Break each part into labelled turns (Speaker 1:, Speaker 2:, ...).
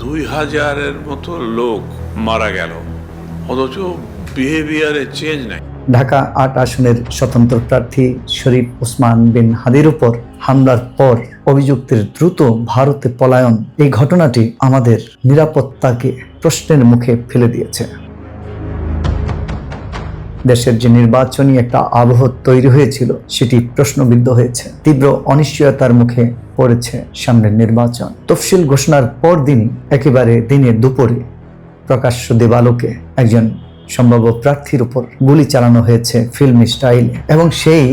Speaker 1: দুই হাজারের মতো লোক মারা গেল। অথচ বিহেভিয়ারে চেঞ্জ নাই।
Speaker 2: ঢাকা আট আসনের স্বতন্ত্র প্রার্থী শরীফ ওসমান বিন হাদির উপর হামলার পর অভিযুক্তের দ্রুত ভারতে পলায়ন, এই ঘটনাটি আমাদের নিরাপত্তাকে প্রশ্নের মুখে ফেলে দিয়েছে। দেশের যে নির্বাচনী একটা আবহ তৈরি হয়েছিল, সেটি প্রশ্নবিদ্ধ হয়েছে। তীব্র অনিশ্চয়তার মুখে পড়েছে সামনের নির্বাচন। তফসিল ঘোষণার পর দিনই একেবারে দিনের দুপুরে প্রকাশ্য দেবালোকে একজন সম্ভাব্য প্রার্থীর উপর গুলি চালানো হয়েছে ফিল্ম স্টাইলে, এবং সেই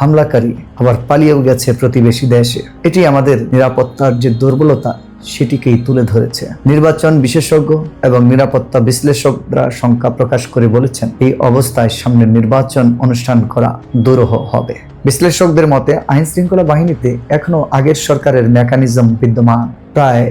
Speaker 2: হামলাকারী আবার পালিয়েও গেছে প্রতিবেশী দেশে। এটি আমাদের নিরাপত্তার যে দুর্বলতা সেটিকেই তুলে ধরেছে। নির্বাচন বিশেষজ্ঞ এবং নিরাপত্তা বিশ্লেষকরা শঙ্কা প্রকাশ করে বলেছেন, এই অবস্থায় সামনে নির্বাচন অনুষ্ঠান করা দুরূহ হবে। বিশ্লেষকদের মতে আইন শৃঙ্খলা বাহিনীতে এখনও আগের সরকারের মেকানিজম বিদ্যমান। প্রায়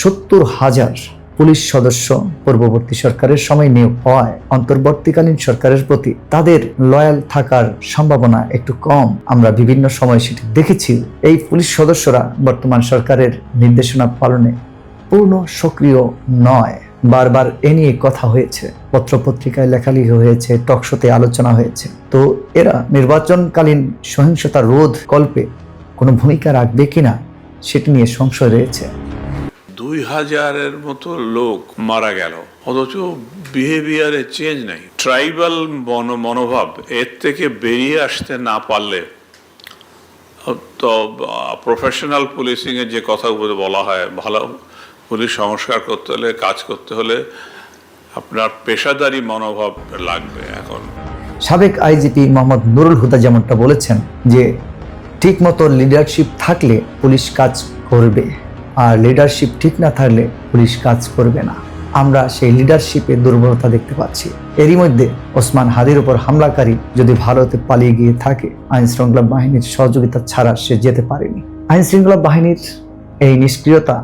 Speaker 2: সত্তর হাজার পুলিশ সদস্য পূর্ববর্তী সরকারের সময় নিয়োগ হওয়ায় অন্তর্বর্তীকালীন সরকারের প্রতি তাদের লয়াল থাকার সম্ভাবনা একটু কম। আমরা বিভিন্ন সময় সেটি দেখেছি। এই পুলিশ সদস্যরা বর্তমান সরকারের নির্দেশনা পালনে পূর্ণ সক্রিয় নয়। বারবার এ নিয়ে কথা হয়েছে। পত্রপত্রিকায় লেখালেখি হয়েছে, টকশোতে আলোচনা হয়েছে। তো এরা নির্বাচনকালীন সহিংসতা রোধ কল্পে কোনো ভূমিকা রাখবে কিনা সেটি নিয়ে সংশয় রয়েছে।
Speaker 1: দুই হাজারের মতো লোক মারা গেল। অথচ বিহেভিয়ারে চেঞ্জ নাই। ট্রাইবাল মন মনোভাব এর থেকে বেরিয়ে আসতে না পারলে, তো প্রফেশনাল পুলিশিংয়ের যে কথাগুলো বলা হয়, ভালো পুলিশ সংস্কার করতে হলে, কাজ করতে হলে আপনার পেশাদারি মনোভাব লাগবে এখন।
Speaker 2: সাবেক আইজিপি মোহাম্মদ নুরুল হুদা যেমনটা বলেছেন যে, ঠিকমতো লিডারশিপ থাকলে পুলিশ কাজ করবে। আর লিডারশিপ ঠিক না থাকলে পুলিশ কাজ করবে না। আমরা সেই লিডারশিপে দুর্বলতা দেখতে পাচ্ছি। এরই মধ্যে ওসমান হাদির উপর হামলাকারী যদি ভারতে পালিয়ে গিয়ে থাকে আইন শৃঙ্খলা বাহিনীর সহযোগিতা ছাড়া সে যেতে পারেনি। আইন শৃঙ্খলা বাহিনীর এই নিষ্ক্রিয়তা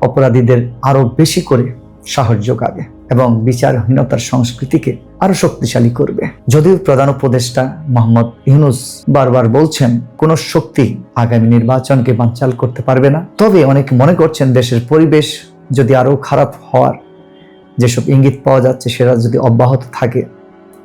Speaker 2: অপরাধীদের আরও বেশি করে সাহস যোগাবে। এবং বিচারহীনতার সংস্কৃতিকে আরও শক্তিশালী করবে। যদিও প্রধান উপদেষ্টা মোহাম্মদ ইউনুস বারবার বলছেন, কোন শক্তি আগামী নির্বাচনকে বানচাল করতে পারবে না। তবে অনেকে মনে করছেন দেশের পরিবেশ যদি আরও খারাপ হওয়ার যেসব ইঙ্গিত পাওয়া যাচ্ছে, সেটা যদি অব্যাহত থাকে,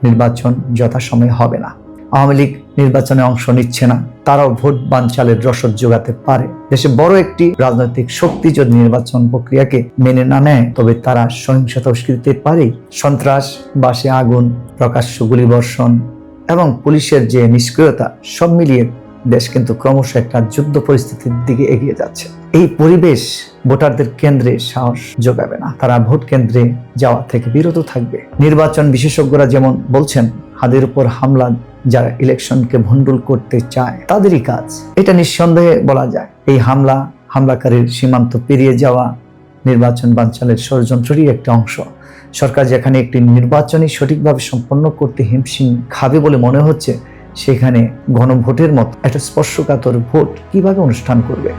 Speaker 2: নির্বাচন যথাসময়ে হবে না। আওয়ামী লীগ নির্বাচনে অংশ নিচ্ছে না। তারাও ভোট বানচালের রসদ যোগাতে পারে। দেশে বড় একটি রাজনৈতিক শক্তি যদি নির্বাচন প্রক্রিয়াকে মেনে না নেয়, তবে তারা সহিংসতা উস্কিতে পারে সন্ত্রাস, বাসে আগুন, প্রকাশ্য গুলিবর্ষণ এবং পুলিশের যে নিষ্ক্রিয়তা, সব মিলিয়ে দেশ কিন্তু ক্রমশ একটা যুদ্ধ পরিস্থিতির দিকে এগিয়ে যাচ্ছে। এই পরিবেশ ভোটারদের কেন্দ্রে সাহস যোগাবে না। তারা ভোট কেন্দ্রে যাওয়া থেকে বিরত থাকবে। নির্বাচন বিশেষজ্ঞরা যেমন বলছেন, হাদের উপর হামলা যারা ইলেকশনকে ভণ্ডুল করতে চায়, তাদেরই কাজ। এটা নিঃসন্দেহে বলা যায়। এই হামলা, হামলাকারীর সীমান্ত পেরিয়ে যাওয়া, নির্বাচন বানচালের ষড়যন্ত্রেরই একটা অংশ। সরকার যেখানে একটি নির্বাচনই সঠিকভাবে সম্পন্ন করতে হিমশিম খাবে বলে মনে হচ্ছে, সেখানে গণভোটের মতো একটা স্পর্শকাতর ভোট কীভাবে অনুষ্ঠান করবে?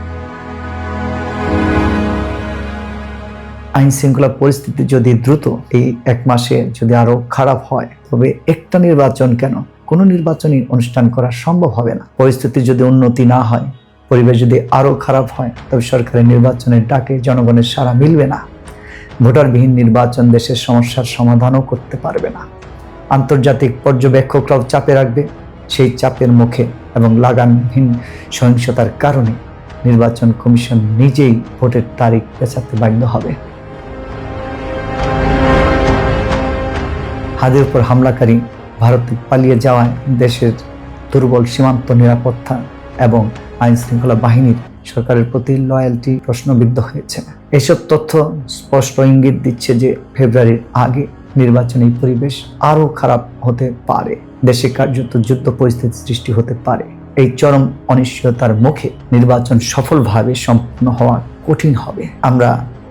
Speaker 2: আইন শৃঙ্খলা পরিস্থিতি যদি দ্রুত এই এক মাসে যদি আরও খারাপ হয়, তবে একটা নির্বাচন কেন? কোনো নির্বাচনই অনুষ্ঠান করা সম্ভব হবে না। পরিস্থিতি যদি উন্নতি না হয়, পরিবেশ যদি আরও খারাপ হয়, তবে সরকারের নির্বাচনের ডাকে জনগণের সাড়া মিলবে না। ভোটারবিহীন নির্বাচন দেশের সমস্যার সমাধানও করতে পারবে না। আন্তর্জাতিক পর্যবেক্ষকরাও চাপে রাখবে, সেই চাপের মুখে এবং লাগামহীন সহিংসতার কারণে নির্বাচন কমিশন নিজেই ভোটের তারিখ পেছাতে বাধ্য হবে। হাদের উপর হামলাকারী ভারতে পালিয়ে যাওয়ায় দেশের দুর্বল সীমান্ত নিরাপত্তা এবং আইন শৃঙ্খলা বাহিনীর সরকারের প্রতি লয়্যালটি প্রশ্নবিদ্ধ হয়েছে। এসব তথ্য স্পষ্ট ইঙ্গিত দিচ্ছে যে ফেব্রুয়ারির আগে নির্বাচনী পরিবেশ আরও খারাপ হতে পারে। দেশে কার্যত যুদ্ধ পরিস্থিতি সৃষ্টি হতে পারে। এই চরম অনিশ্চয়তার মুখে নির্বাচন সফলভাবে সম্পন্ন হওয়া কঠিন হবে। আমরা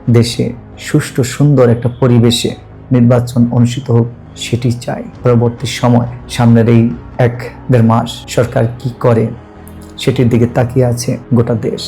Speaker 2: দেশে সুষ্ঠু সুন্দর একটা পরিবেশে নির্বাচন অনুষ্ঠিত হোক সেটি চাই। পরবর্তী সময়, সামনের এই এক দেড় মাস সরকার কি করে, সেটির দিকে তাকিয়ে আছে গোটা দেশ।